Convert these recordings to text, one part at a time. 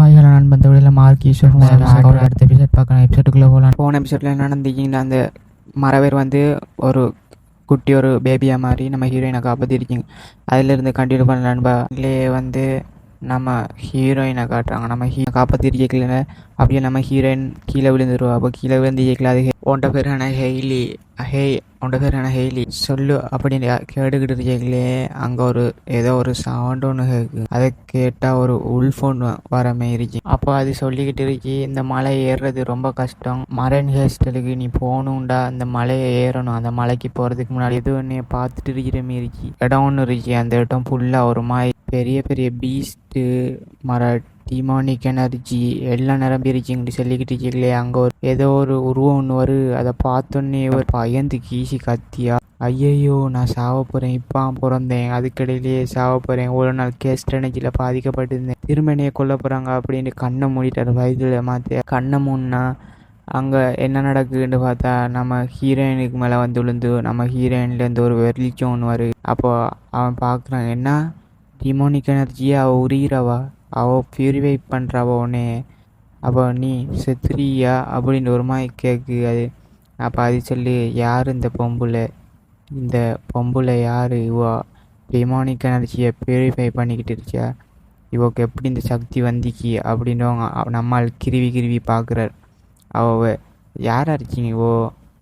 Hi hello இந்த வீடியோவில் mark Ishwar அடுத்த எபிசோட் பார்க்கலாம். எபிசோட்டுக்குள்ளே போகலாம் போன எபிசோடில் என்ன நடந்துக்கிங்கன்னா அந்த மரவேர் வந்து ஒரு குட்டி ஒரு பேபியாக மாதிரி நம்ம ஹீரோயினை காப்பாற்றிருக்கீங்க அதிலிருந்து கண்டினியூ பண்ண நண்பா. வந்து நம்ம ஹீரோயினை காட்டுறாங்க. நம்ம ஹீ காப்பாற்றிருக்கல அப்படியே நம்ம ஹீரோயின் கீழே விழுந்துருவா. அப்போ கீழே விழுந்து கேட்கல அது உன்ட பேரான ஹெய்லி. ஹேய் உன்ட பேரான ஹெய்லி. சொல்லு. அப்படின்னு கேட்டுக்கிட்டு இருக்கீங்களே அங்கே ஒரு ஏதோ ஒரு சவுண்ட் ஒன்று கேட்கு அதை கேட்டால் ஒரு உள்ஃபோன் வர மாரிச்சு அப்போ அது சொல்லிக்கிட்டு இருக்கு இந்த மலை ஏறுறது ரொம்ப கஷ்டம். மரன் ஹேஸ்டலுக்கு நீ போகணுண்டா அந்த மலையை ஏறணும். அந்த மலைக்கு போகிறதுக்கு முன்னாடி எதுவும் ஒன்று பார்த்துட்டு இருக்கிற மாரிச்சு இடம் ஒன்று இருந்துச்சு அந்த இடம் ஃபுல்லாக ஒரு மாதிரி பெரிய பெரிய பீஸ்ட்டு மர டிமானிக் எனர்ஜி எல்லாம் நிரம்பிருச்சுங்கன்னு சொல்லிக்கிட்டு இருக்கீங்களே அங்கே ஒரு ஏதோ ஒரு உருவம் ஒன்று வரும் அதை பார்த்தோன்னே ஒரு பயந்து கீசி கத்தியா. ஐயையோ நான் சாவ போகிறேன் இப்போ பிறந்தேன். அதுக்கிடையிலேயே சாவ போகிறேன் ஒரு நாள் கேஸ்ட் எனர்ஜியில் பாதிக்கப்பட்டிருந்தேன். திருமணியை கொல்ல போகிறாங்க அப்படின்னு கண்ணை மூடிட்டார். வயதில் மாற்ற கண்ணை மூடினா அங்கே என்ன நடக்குதுன்னு பார்த்தா நம்ம ஹீரோயினுக்கு மேலே வந்து விழுந்து நம்ம ஹீரோயின்லேருந்து ஒரு வெளிச்சம் ஒன்று வரும் அப்போ அவன் பார்க்குறான் என்ன? டிமோனிக் எனர்ஜியை அவள் உரிகிறவா? அவள் பியூரிஃபை பண்ணுறவ உடனே அப்போ நீ செத்துறியா அப்படின்னு ஒரு மாதிரி கேட்கு அது. அப்போ அது சொல்லி யார் இந்த பொம்புளை இந்த பொம்புளை யார்? இவா டிமோனிக் எனர்ஜியை பியூரிஃபை பண்ணிக்கிட்டு இருக்கியா இவக்கு எப்படி இந்த சக்தி வந்திக்கி அப்படின்னு நம்மால் கிருவி கிருவி பார்க்குறார் அவ யாராக இருக்கீங்க ஓ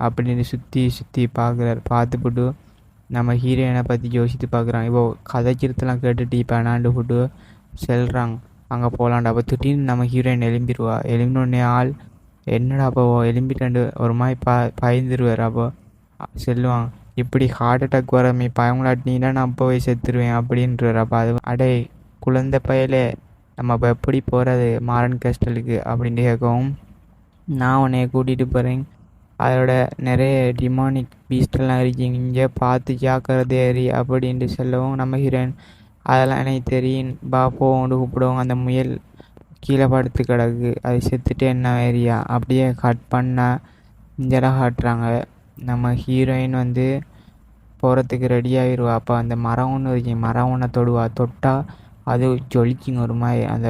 அப்படின்னு சுற்றி சுற்றி பார்க்குறார் பார்த்துப்புட்டு நம்ம ஹீரோயினை பற்றி யோசித்து பார்க்குறான். இப்போ கதைச்சிருத்தெல்லாம் கேட்டுட்டு இப்போ அண்ணாண்டு ஃபுட்டு செல்கிறாங்க அங்கே போகலான்டா அப்போ திடீர்னு நம்ம ஹீரோயின் எலும்பிடுவா எலும்பினோடனே ஆள் என்னடா அப்போ எலும்பிட்டாண்டு ஒரு மாதிரி ப பயந்துருவார். அப்போ செல்லுவாங்க இப்படி ஹார்ட் அட்டாக் வரமே பயங்களாட்டினா நான் போய் செத்துருவேன் அப்படின்றார். அப்போ அது அடே குழந்தை பயலே நம்ம இப்போ எப்படி போகிறது மாரன் கேஸ்டலுக்கு அப்படின்ட்டு கேட்கவும் நான் உன்னைய கூட்டிகிட்டு போகிறேன் அதோட நிறைய டிமானிக் பீஸ்டெல்லாம் இருக்கீங்க இங்கே பார்த்து ஜாக்கிரதை ஏறி அப்படின்ட்டு சொல்லவும் நம்ம ஹீரோயின் அதெல்லாம் எனக்கு தெரியும். பா கூப்பிடுவோம் அந்த முயல் கீழே படுத்து கிடக்கு. அது செத்துட்டு என்ன ஏரியா அப்படியே கட் பண்ணால் இஞ்செல்லாம் காட்டுறாங்க. நம்ம ஹீரோயின் வந்து போகிறதுக்கு ரெடி ஆகிடுவா அப்போ அந்த மரம் ஒன்று இருக்கு. மரம் ஒன்றை தொடுவா. தொட்டால் அது ஜொலிக்குங்க ஒரு மாதிரி. அந்த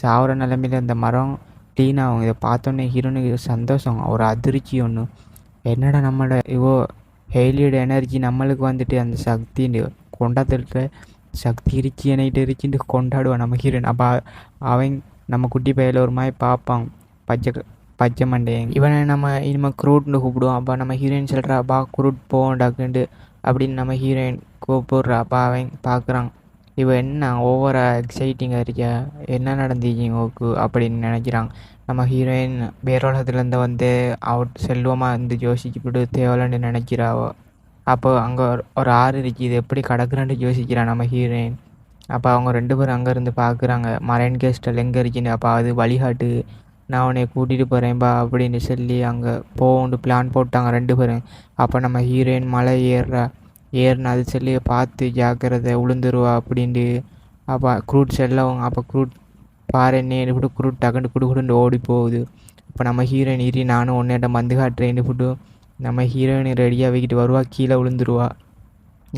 சாவர நிலமையில அந்த மரம் டீனா அவங்க இதை பார்த்தோன்னே ஹீரோனுக்கு சந்தோஷம் ஒரு அதிர்ச்சி ஒன்று என்னடா நம்மளோட இவோ ஹெய்லியோட எனர்ஜி நம்மளுக்கு வந்துட்டு அந்த சக்தின்னு கொண்டாந்துட்டு சக்தி இருச்சு என்கிட்ட இருச்சுன்னு கொண்டாடுவான் நம்ம ஹீரோன் அப்போ அவன் நம்ம குட்டி பையில ஒரு மாதிரி பார்ப்பான். பச்சை பச்சை மண்டையன். இவனை நம்ம இனிமேல் குரூட்னு கூப்பிடுவோம். அப்போ நம்ம ஹீரோயின் சொல்கிறா அப்பா குரூட் போவோம் அப்படின்னு நம்ம ஹீரோயின் கூப்பிடுறா. அப்பா அவன் பார்க்குறான். இவ என்ன ஓவராக எக்ஸைட்டிங்காக இருக்கியா? என்ன நடந்துச்சிங்க ஓக்கு அப்படின்னு நினைக்கிறாங்க. நம்ம ஹீரோயின் வேரோலகத்துலேருந்து வந்து அவுட் செல்வமாக இருந்து யோசிச்சுப்பிட்டு தேவலன்னு நினைக்கிறாவோ அப்போ அங்கே ஒரு ஆறு இருக்கு. இது எப்படி கடக்குறான்னு யோசிக்கிறான் நம்ம ஹீரோயின் அப்போ அவங்க ரெண்டு பேரும் அங்கேருந்து பார்க்குறாங்க மரைன் கேஸ்டல் எங்கே இருக்குன்னு? அப்போ அது வழிகாட்டு. நான் உன்னை கூட்டிகிட்டு போகிறேன்பா அப்படின்னு சொல்லி அங்கே போகணுன்னு பிளான் போட்டாங்க ரெண்டு பேரும். அப்போ நம்ம ஹீரோயின் மலை ஏறுறா. ஏறினா அது சொல்லி பார்த்து ஜாக்கிரதை உளுந்துருவா அப்படின்ட்டு. அப்போ குரூட் செல்லவும் அப்போ குரூட் பாரு என்ன விட்டு குரூட் டக்குன்னு குடு குடுன்னு ஓடி போகுது. இப்போ நம்ம ஹீரோயின் இரி நானும் ஒன்றேட்ட மந்து காட்டுறேன்னு போட்டு நம்ம ஹீரோயின் ரெடியாக வைக்கிட்டு வருவா கீழே விழுந்துருவா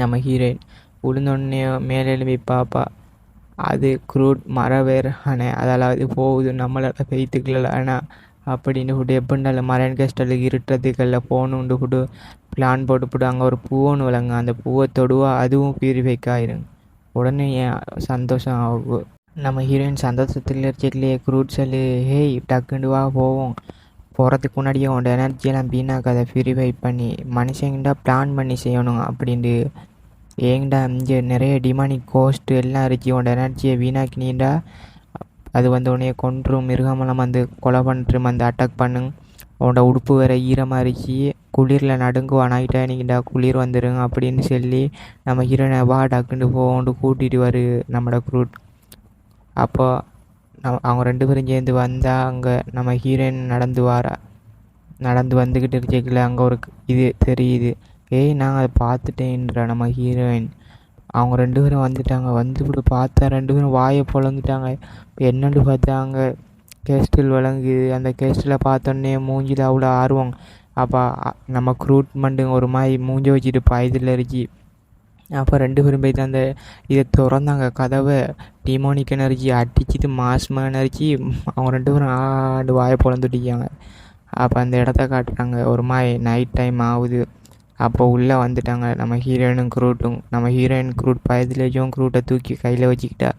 நம்ம ஹீரோயின் உளுந்தோடனே மேலே எழுப்பி பார்ப்பா அது குரூட் மர வேறு அதாவது போகுது நம்மளால் பெய்த்துக்கல ஆனால் அப்படின்னு விட்டு எப்படினாலும் மரன் கஸ்டலுக்கு இருட்டுறதுக்கல்ல போகணுன்ட்டு ஹுடு பிளான் போட்டு அங்கே ஒரு பூவொன்று விளங்க அந்த பூவை தொடுவா அதுவும் பியூரிஃபைக் ஆயிரும் உடனே சந்தோஷம் ஆகும் நம்ம ஹீரோயின் சந்தோஷத்தில் இருக்கலையே குரூட் சொல்லு ஹேய் டக்குண்டுவா போவோம். போகிறதுக்கு முன்னாடியே உன்னோட எனர்ஜியெல்லாம் வீணாக்காத பியூரிஃபை பண்ணி மனுஷங்கிட்ட பிளான் பண்ணி செய்யணும் அப்படின்ட்டு ஏங்கடா இங்கே நிறைய டிமானிக் கோஸ்ட்டு எல்லாம் இருக்கு உன்னோட எனர்ஜியை வீணாக்கினீண்டா அது வந்து உன்னைய கொன்றும் மிருகமெல்லாம் வந்து கொலை பண்ணும் வந்து அட்டாக் பண்ணுங்க உன்னோட உடுப்பு வேற ஈரமாக இருச்சு குளிரில் நடுங்குவான் நைட்டாக நீங்கடா குளிர் வந்துடுங்க அப்படின்னு சொல்லி நம்ம ஹீரோனை வா டக்குன்னு போகண்டு கூட்டிகிட்டு வரு நம்மளோட குரூட் அப்போ நம் அவங்க ரெண்டு பேரும் சேர்ந்து வந்தால் அங்கே நம்ம ஹீரோயின் நடந்து வாரா. நடந்து வந்துக்கிட்டு இருக்கல அங்கே ஒரு இது தெரியுது. ஏய் நாங்கள் அதை பார்த்துட்டேன்ற நம்ம ஹீரோயின். அவங்க ரெண்டு பேரும் வந்துட்டாங்க. வந்து இப்படி பார்த்தா ரெண்டு பேரும் வாயை பொழந்துட்டாங்க. என்னென்னு என்னன்னு பார்த்தாங்க. கேஸ்டில் விளங்குது. அந்த கேஸ்டில் பார்த்தோன்னே மூஞ்சில் அவ்வளோ ஆர்வம். அப்போ நம்ம க்ரூட்மெண்ட்டுங்க ஒரு மாதிரி மூஞ்ச வச்சுட்டு பயதில் இருக்கு அப்போ ரெண்டு பேரும் போயிட்டு அந்த இதை திறந்தாங்க. கதவை டிமோனிக் எனர்ஜி அடிச்சுட்டு மாஸ்ம எனர்ஜி அவங்க ரெண்டு பேரும் ஆண்டு வாயை பொழந்துட்டிக்காங்க அப்போ அந்த இடத்த காட்டுறாங்க. ஒரு மாதிரி நைட் டைம் ஆகுது. அப்போ உள்ளே வந்துட்டாங்க. நம்ம ஹீரோயினும் க்ரூட்டும் நம்ம ஹீரோயின் க்ரூட் பயத்துலேயும் க்ரூட்டை தூக்கி கையில் வச்சுக்கிட்டா.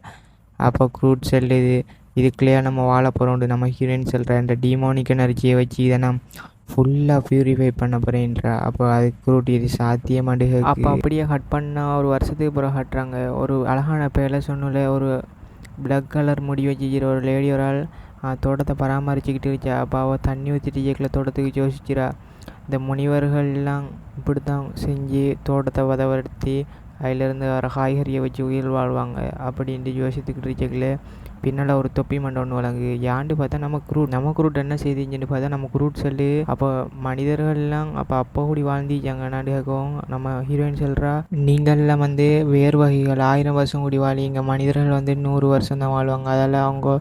அப்போ க்ரூட் செல்லுது இதுக்குள்ளேயே நம்ம வாழ போகிறோம் நம்ம ஹீரோயின் சொல்கிற இந்த டீமோனிக் எனர்ஜியை வச்சு இதை நான் ஃபுல்லாக ப்யூரிஃபை பண்ண போகிறேன்றா அப்போ அது க்ரூட் இது சாத்தியமாட்டு அப்போ அப்படியே ஹட் பண்ணால் ஒரு வருஷத்துக்கு பிறகு ஹட்டுறாங்க ஒரு அழகான பேரில் சொன்னல ஒரு பிளாக் கலர் முடி வச்சுக்கிற ஒரு லேடி ஒரு ஆள் தோட்டத்தை பராமரிச்சுக்கிட்டு இருச்சா அப்போ அவள் தண்ணி ஊற்றிட்டு இயக்கில் தோட்டத்துக்கு யோசிக்கிறா இந்த முனிவர்கள்லாம் இப்படி தான் செஞ்சு தோட்டத்தை வதவடுத்தி அதிலேருந்து வர காய்கறியை வச்சு உயிர் வாழ்வாங்க அப்படின்ட்டு யோசித்துக்கிட்டு இருக்கல பின்னால் ஒரு தொப்பி மண்டை ஒன்று வழங்கு ஏன்ட்டு பார்த்தா நம்ம குரூட் நம்ம குரூட் என்ன செய்திங்கன்னு பார்த்தா நம்ம குரூட் சொல்லு. அப்போ மனிதர்கள்லாம் அப்போ அப்போ கூடி வாழ்ந்திருக்காங்க. நாடுகம் நம்ம ஹீரோயின் சொல்கிறா நீங்கள்லாம் வந்து வேறு வகைகள் ஆயிரம் வருஷம் கூடி வாழிங்க மனிதர்கள் வந்து நூறு வருஷம் தான் வாழ்வாங்க. அதால் அவங்க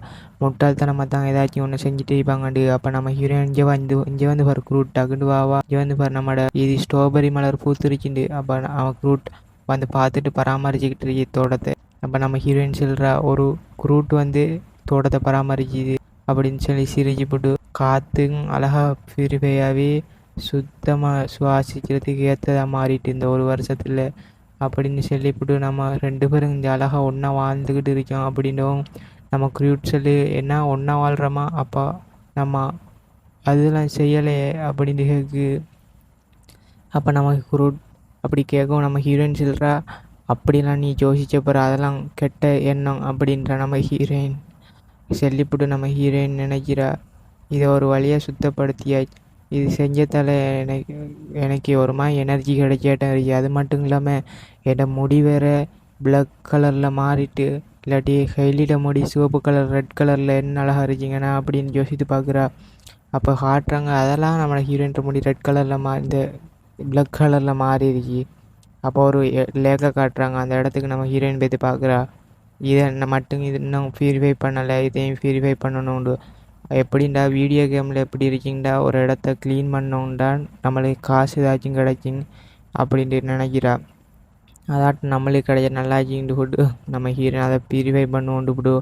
முட்டாள்தனமாக தான் ஏதாச்சும் ஒன்று செஞ்சுட்டு இருப்பாங்கண்டு அப்போ நம்ம ஹீரோயின் இங்கே வந்து இங்கே வந்து பாரு குரூட் டகுண்டு வாவா இங்கே வந்து பாரு நம்மளோட இது ஸ்ட்ராபெரி மலர் பூத்துருச்சுண்டு அப்போ அவன் குரூட் வந்து பார்த்துட்டு பராமரிச்சுக்கிட்டு இருக்கு தோட்டத்தை. அப்போ நம்ம ஹீரோயின் சொல்கிறா ஒரு குரூட் வந்து தோட்டத்தை பராமரிக்குது அப்படின்னு சொல்லி சிரிஞ்சு போட்டு காற்று அழகாக பிரிவையாகவே சுத்தமாக சுவாசிக்கிறதுக்கு ஏற்றதாக மாறிட்டு இந்த ஒரு வருஷத்தில் அப்படின்னு சொல்லிவிட்டு நம்ம ரெண்டு பேரும் இந்த அழகாக ஒன்றா வாழ்ந்துக்கிட்டு இருக்கோம் அப்படின்னும் நம்ம க்ரூட் சொல்லி என்ன ஒன்றா வாழ்கிறோமா அப்போ நம்ம அதெல்லாம் செய்யலையே அப்படின்னு கேட்கு அப்போ நமக்கு குரூட் அப்படி கேட்கும் நம்ம ஹீரோயின் சொல்கிறா அப்படிலாம் நீ யோசிச்ச பிறகு அதெல்லாம் கெட்ட எண்ணம் அப்படின்ற நம்ம ஹீரோயின் செல்லிப்புட்டு நம்ம ஹீரோயின் நினைக்கிறா. இதை ஒரு வழியாக சுத்தப்படுத்தியாச்சு இது செஞ்சதால் எனக்கு எனக்கு ஒரு மாதிரி எனர்ஜி கிடைச்சாட்டம் இருக்குது அது மட்டும் இல்லாமல் என்னோட முடி வேற பிளாக் கலரில் மாறிட்டு இல்லாட்டி ஹைலிட முடி சிவப்பு கலர் ரெட் கலரில் என்ன அழகாக இருக்கீங்கண்ணா அப்படின்னு யோசித்து பார்க்குறா. அப்போ காட்டுறாங்க அதெல்லாம் நம்மளோட ஹீரோயின் முடி ரெட் கலரில் மா இந்த பிளாக் கலரில் மாறிடுச்சு அப்போ ஒரு லேக்கை காட்டுறாங்க. அந்த இடத்துக்கு நம்ம ஹீரோயின் போய் பார்க்குறா இதை என்ன மட்டும் இது இன்னும் ப்யூரிஃபை பண்ணலை. இதையும் ப்யூரிஃபை பண்ணணுண்டு எப்படின்டா வீடியோ கேமில் எப்படி இருக்கீங்கடா ஒரு இடத்த க்ளீன் பண்ணோம்டா நம்மளுக்கு காசு ஏதாச்சும் கிடைக்கும் அப்படின்ட்டு நினைக்கிறா. அதாட்டும் நம்மளுக்கு கிடைச்ச நல்லாச்சின்ட்டு போட்டு நம்ம ஹீரோ அதை ப்யூரிஃபை பண்ணுவோண்டு போட்டு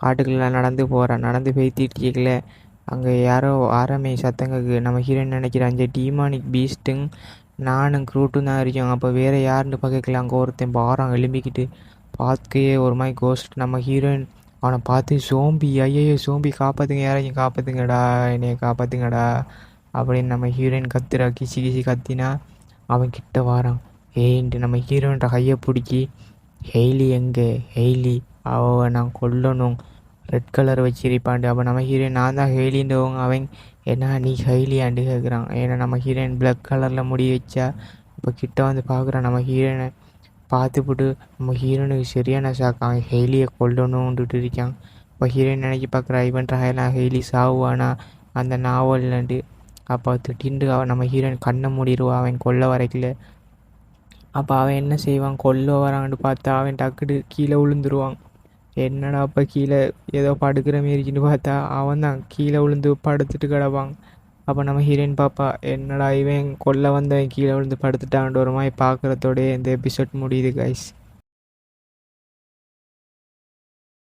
காட்டுக்குள்ளே நடந்து போகிறான் நடந்து போய்த்திட்டிக்கல அங்கே யாரோ ஆரம்பி சத்தங்களுக்கு நம்ம ஹீரோயின் நினைக்கிறேன். அஞ்சு டீமானிக் பீஸ்ட்டுங்க நானும் க்ரூட்டும் தான் இருக்கோம் அப்போ வேறு யாருன்னு பார்க்கல அங்கே ஒருத்தன் பாரம் எழும்பிக்கிட்டு. பார்த்துக்கையே ஒரு மாதிரி கோஸ்ட் நம்ம ஹீரோயின் அவனை பார்த்து சோம்பி ஐயையோ சோம்பி காப்பாற்றுங்க யாரையும் காப்பாற்றுங்கடா என்னைய காப்பாற்றுங்கடா அப்படின்னு நம்ம ஹீரோயின் கத்துறா. கிசி கிசி கத்தினா அவன் கிட்ட வாரான். ஏன்ட்டு நம்ம ஹீரோயின்ற கையை பிடிச்சி ஹெய்லி எங்கே? ஹெய்லி அவ நான் கொல்லணும். ரெட் கலர் வச்சிருப்பாண்டு அப்போ நம்ம ஹீரோயின் நான் தான் ஹெய்லின்றவங்க அவன் என்ன நீ ஹெய்லியாண்டு கேட்குறான் ஏன்னா நம்ம ஹீரோயின் பிளாக் கலரில் முடி வச்சா இப்போ கிட்ட வந்து பார்க்குறான் நம்ம ஹீரோயினை பார்த்துப்புட்டு நம்ம ஹீரோனுக்கு சரியான ஷாக் அவன் ஹெய்லியை கொல்லணும்ன்ட்டு இருக்கான். இப்போ ஹீரோயின் நினைக்கி பார்க்குறா இவன் ட்ராயெல்லாம் ஹெய்லி சாவுவானா? அந்த நாவல்ன்ட்டு அப்போ திட்டின்று அவன் நம்ம ஹீரோயின் கண்ணை மூடிடுவா அவன் கொல்ல வரைக்கல. அப்போ அவன் என்ன செய்வான்? கொல்ல வரான்னு பார்த்தா அவன் டக்குடு கீழே விழுந்துருவான் என்னடா அப்போ கீழே ஏதோ படுக்கிற மாரிக்குன்னு பார்த்தா அவன் தான் கீழே விழுந்து படுத்துட்டு கிடப்பான். அப்போ நம்ம ஹீரோயின் பாப்பா என்னடா இவன் கொல்ல வந்தவன் கீழே விழுந்து படுத்துட்டான்ற ஒரு மாதிரி பார்க்குறதோடய இந்த எபிசோட் முடியுது கைஸ்